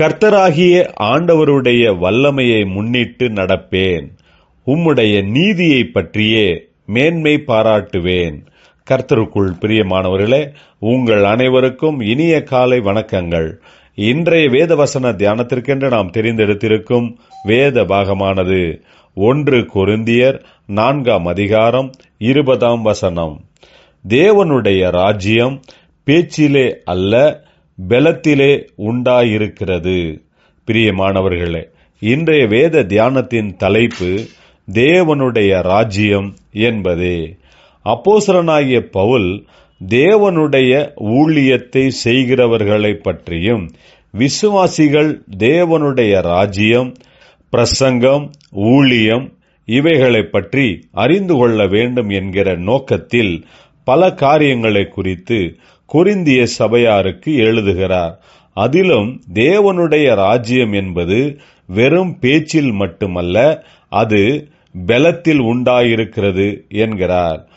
கர்த்தராகிய ஆண்டவருடைய வல்லமையை முன்னிட்டு நடப்பேன். உம்முடைய நீதியை பற்றியே மேன்மை பாராட்டுவேன். கர்த்தருக்குள் பிரியமானவர்களே உங்கள் அனைவருக்கும் இனிய காலை வணக்கங்கள். இன்றைய வேத வசன தியானத்திற்கென்று நாம் தெரிந்தெடுத்திருக்கும் வேத பாகமானது ஒன்று கொருந்தியர் நான்காம் அதிகாரம் இருபதாம் வசனம். தேவனுடைய ராஜ்யம் பேச்சிலே அல்ல பெலத்திலே உண்டாயிருக்கிறது. பிரியமானவர்களே இன்றைய வேத தியானத்தின் தலைப்பு தேவனுடைய ராஜ்யம் என்பதே. அப்போசரனாகிய பவுல் தேவனுடைய ஊழியத்தை செய்கிறவர்களை பற்றியும் விசுவாசிகள் தேவனுடைய ராஜ்யம் பிரசங்கம் ஊழியம் இவைகளைப் பற்றி அறிந்து கொள்ள வேண்டும் என்கிற நோக்கத்தில் பல காரியங்களை குறித்து குறிந்திய சபையாருக்கு எழுதுகிறார். அதிலும் தேவனுடைய ராஜ்யம் என்பது வெறும் பேச்சில் மட்டுமல்ல அது பெலத்தில் உண்டாயிருக்கிறது என்கிறார்.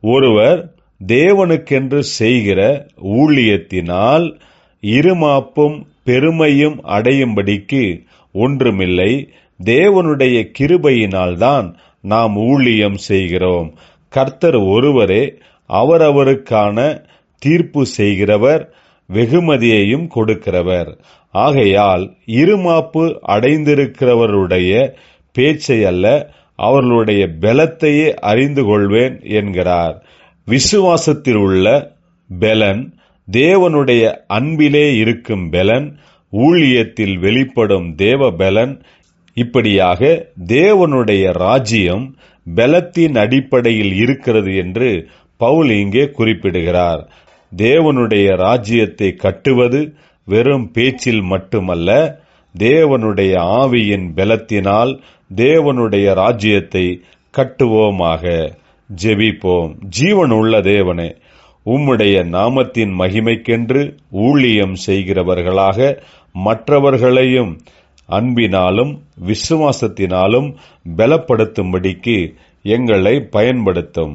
ஒருவர் தேவனுக்கென்று செய்கிற ஊழியத்தினால் இருமாப்பும் பெருமையும் அடையும்படிக்கு ஒன்றுமில்லை தேவனுடைய கிருபையினால்தான் நாம் ஊழியம் செய்கிறோம். கர்த்தர் ஒருவரே அவரவருக்கான தீர்ப்பு செய்கிறவர் வெகுமதியையும் கொடுக்கிறவர். ஆகையால் இருமாப்பு அடைந்திருக்கிறவருடைய பேச்சை அல்ல அவர்களுடைய பலத்தையே அறிந்து கொள்வேன் என்கிறார். விசுவாசத்தில் உள்ள பெலன் தேவனுடைய அன்பிலே இருக்கும் பெலன் ஊழியத்தில் வெளிப்படும் தேவ பெலன். இப்படியாக தேவனுடைய ராஜ்யம் பலத்தின் அடிப்படையில் இருக்கிறது என்று பவுல் இங்கே குறிப்பிடுகிறார் தேவனுடைய ராஜ்யத்தை கட்டுவது வெறும் பேச்சில் மட்டுமல்ல தேவனுடைய ஆவியின் பலத்தினால் தேவனுடைய ராஜ்யத்தை கட்டுவோமாக. ஜெபிப்போம். ஜீவன் உள்ள தேவனே உம்முடைய நாமத்தின் மகிமைக்கென்று ஊழியம் செய்கிறவர்களாக மற்றவர்களையும் அன்பினாலும் விசுவாசத்தினாலும் பலப்படுத்தும்படிக்கு எங்களை பயன்படுத்தும்.